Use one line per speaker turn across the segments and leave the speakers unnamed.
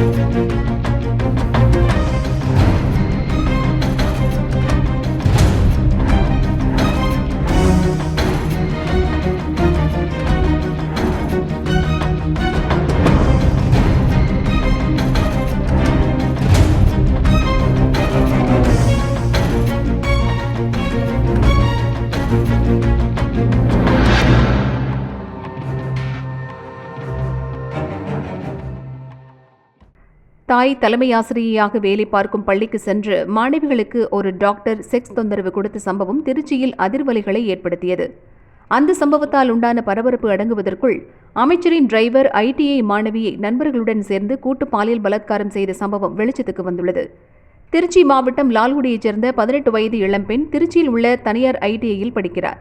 Música தாய் தலைமை ஆசிரியையாக வேலை பார்க்கும் பள்ளிக்கு சென்று மாணவிகளுக்கு ஒரு டாக்டர் செக்ஸ் தொந்தரவு கொடுத்த சம்பவம் திருச்சியில் அதிர்வலைகளை ஏற்படுத்தியது. அந்த சம்பவத்தால் உண்டான பரபரப்பு அடங்குவதற்குள் அமைச்சரின் டிரைவர் ஐடிஐ மாணவியை நண்பர்களுடன் சேர்ந்து கூட்டு பாலியல் பலாத்காரம் செய்த சம்பவம் வெளிச்சத்துக்கு வந்துள்ளது. திருச்சி மாவட்டம் லால்குடியைச் சேர்ந்த பதினெட்டு வயது இளம்பெண் திருச்சியில் உள்ள தனியார் ஐடிஐயில் படிக்கிறார்.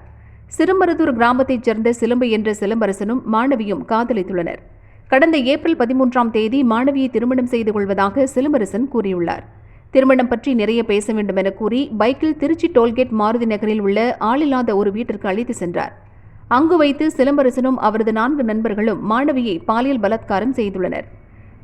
சிறுமருதூர் கிராமத்தைச் சேர்ந்த சிலம்பு என்ற சிலம்பரசனும் மாணவியும் காதலித்துள்ளனர். கடந்த ஏப்ரல் பதிமூன்றாம் தேதி மாணவியை திருமணம் செய்து கொள்வதாக சிலம்பரசன் கூறியுள்ளார். திருமணம் பற்றி நிறைய பேச வேண்டும் என கூறி பைக்கில் திருச்சி டோல்கேட் மாருதி நகரில் உள்ள ஆளில்லாத ஒரு வீட்டிற்கு அழைத்து சென்றார். அங்கு வைத்து சிலம்பரசனும் அவரது நான்கு நண்பர்களும் மாணவியை பாலியல் பலாத்காரம் செய்துள்ளனர்.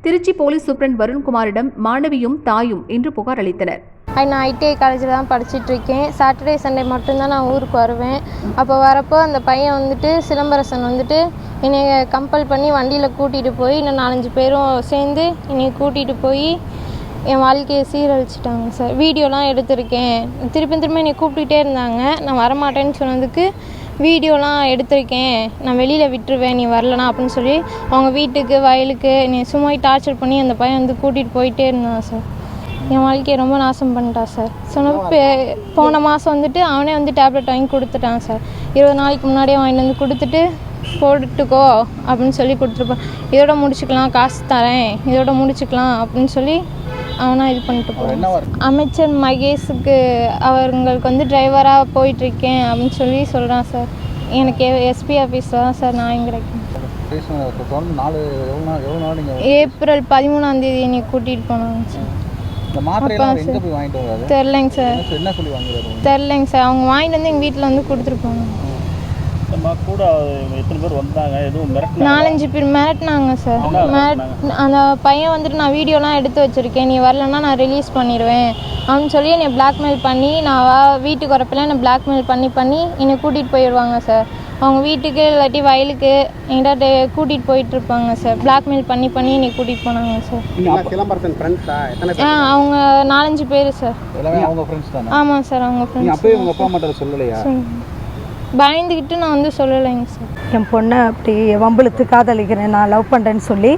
திருச்சி போலீஸ் சூப்ரண்ட் வருண்குமாரிடம் மாணவியும் தாயும் இன்று புகார் அளித்தனர்.
நான் ஐடிஐ காலேஜில் தான் படிச்சுட்டு இருக்கேன். சாட்டர்டே சண்டே மட்டும்தான் நான் ஊருக்கு வருவேன். அப்போ வரப்போ அந்த பையன் வந்துட்டு சிலம்பரசன் வந்துட்டு என்னை கம்பல் பண்ணி வண்டியில் கூட்டிகிட்டு போய் இன்னும் நாலஞ்சு பேரும் சேர்ந்து என்னை கூட்டிகிட்டு போய் என் வாழ்க்கையை சீரழிச்சிட்டாங்க சார். வீடியோலாம் எடுத்திருக்கேன். திருப்பி திரும்ப என்னை கூப்பிட்டுட்டே இருந்தாங்க. நான் வரமாட்டேன்னு சொன்னதுக்கு வீடியோலாம் எடுத்திருக்கேன். நான் வெளியில் விட்டுருவேன் நீ வரலனா அப்படின்னு சொல்லி அவங்க வீட்டுக்கு வயலுக்கு என்னை சும்மா டார்ச்சர் பண்ணி அந்த பையன் வந்து கூட்டிகிட்டு போயிட்டே இருந்தான் சார். என் வாழ்க்கையை ரொம்ப நாசம் பண்ணிட்டான் சார். சொன்ன போன மாதம் வந்துட்டு அவனே வந்து டேப்லெட் வாங்கி கொடுத்துட்டான் சார். இருபது நாளைக்கு முன்னாடியே வாங்கிட்டு வந்து கொடுத்துட்டு போட்டுக்கோ அப்படின்னு சொல்லி கொடுத்துருப்பான். இதோட முடிச்சுக்கலாம் காசு தரேன் இதோட முடிச்சுக்கலாம் அப்படின்னு சொல்லி அவனா இது பண்ணிட்டு போகிறான் அமைச்சர் மகேஷுக்கு அவங்களுக்கு வந்து டிரைவராக போயிட்டுருக்கேன் அப்படின்னு சொல்லி சொல்கிறான் சார். எனக்கு எஸ்பி ஆஃபீஸில் தான் சார் நான் கிடைக்கும் ஏப்ரல் பதிமூணாம் தேதி என்னை கூட்டிகிட்டு போனாங்க சார்.
இந்த மாத்திரையெல்லாம் அவர் எங்கே போய் வாங்கிட்டு வராது
தெரிலங்க சார்? தெரிலங்க சார். அவங்க வாங்கிட்டு வந்து எங்கள் வீட்டில் வந்து கொடுத்துருப்பாங்க
நம்ம கூட எத்தனை பேர் வந்தாங்க? எதுவும் மிரட்டினா
நாலஞ்சு பேர் மிரட்டினாங்க சார். மிரட் அந்த பையன் வந்துட்டு நான் வீடியோலாம் எடுத்து வச்சுருக்கேன். நீ வரலன்னா நான் ரிலீஸ் பண்ணிடுவேன் அப்படின்னு சொல்லி என்னை blackmail பண்ணி நான் வா- வீட்டுக்கு வரப்பெல்லாம் என்னை blackmail பண்ணி பண்ணி என்னை கூட்டிகிட்டு போயிடுவாங்க சார். அவங்க வீட்டுக்கு இல்லாட்டி வயலுக்கு எங்கிட்ட கூட்டிகிட்டு போயிட்டு இருப்பாங்க சார் blackmail பண்ணி பண்ணி என்னை கூட்டிகிட்டு போனாங்க சார் ஆ? அவங்க நாலஞ்சு பேர் சார் ஆமாம் சார் அவங்க ஃப்ரெண்ட்ஸ்
சொல்லலையா?
பயந்துக்கிட்டு நான் வந்து சொல்லலைங்க சார்
என் பொண்ணை அப்படி வம்பிழுத்து காதலிக்கிறேன். நான் லவ் பண்ணுறேன்னு சொல்லி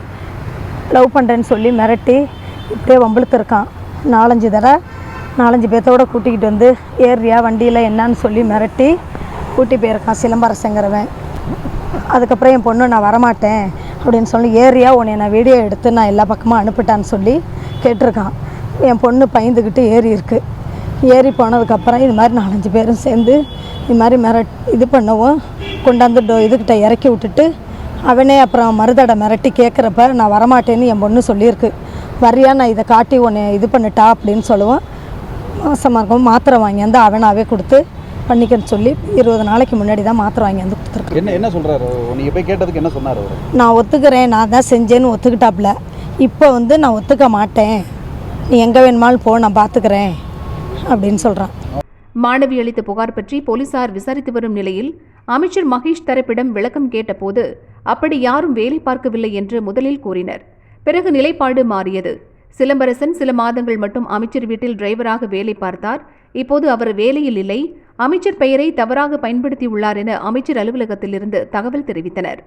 லவ் பண்ணுறேன்னு சொல்லி மிரட்டி இப்படியே வம்பிழுத்துருக்கான் நாலஞ்சு தடவை நாலஞ்சு பேர்த்தோட கூட்டிக்கிட்டு வந்து ஏறியா வண்டியில் என்னன்னு சொல்லி மிரட்டி கூட்டி போயிருக்கான் சிலம்பரசங்கிறவன். அதுக்கப்புறம் என் பொண்ணு நான் வரமாட்டேன் அப்படின்னு சொல்லி ஏறியா உன்னை நான் வீடியோ எடுத்து நான் எல்லா பக்கமும் அனுப்பிட்டான்னு சொல்லி கேட்டிருக்கான். என் பொண்ணு பயந்துக்கிட்டு ஏறி இருக்கு. ஏறி போனதுக்கப்புறம் இது மாதிரி நாலஞ்சு பேரும் சேர்ந்து இது மாதிரி மிரட் இது பண்ணவும் கொண்டாந்து டோ இதுக்கிட்ட இறக்கி விட்டுட்டு அவனே அப்புறம் மருதடை மிரட்டி கேட்குறப்ப நான் வரமாட்டேன்னு என் பொண்ணு சொல்லியிருக்கு. வரியா நான் இதை காட்டி உன்னை இது பண்ணிட்டா? அப்படின்னு சொல்லுவோம் மாசமாக இருக்கும் மாத்திரை வாங்கியாந்து அவனாவே கொடுத்து பண்ணிக்கன்னு சொல்லி இருபது நாளைக்கு முன்னாடி தான் மாத்திரை வாங்கியாந்து கொடுத்துருக்கேன்
என்ன என்ன சொல்கிறாரு நீங்கள் போய் கேட்டதுக்கு என்ன சொன்னார் அவர்?
நான் ஒத்துக்கிறேன் நான் தான் செஞ்சேன்னு ஒத்துக்கிட்டாப்புல. இப்போ வந்து நான் ஒத்துக்க மாட்டேன். நீ எங்கே வேணுமாலும் போ நான் பார்த்துக்கிறேன் அப்படின்னு சொல்கிறான்
மாணவி அளித்த புகார் பற்றி போலீசார் விசாரித்து வரும் நிலையில் அமைச்சர் மகேஷ் தரப்பிடம் விளக்கம் கேட்டபோது அப்படி யாரும் வேலை பார்க்கவில்லை என்று முதலில் கூறினர். பிறகு நிலைப்பாடு மாறியது. சிலம்பரசன் சில மாதங்கள் மட்டும் அமைச்சர் வீட்டில் டிரைவராக வேலை பார்த்தார். இப்போது அவர் வேலையில் இல்லை. அமைச்சர் பெயரை தவறாக பயன்படுத்தியுள்ளார் என அமைச்சர் அலுவலகத்திலிருந்து தகவல் தெரிவித்தனர்.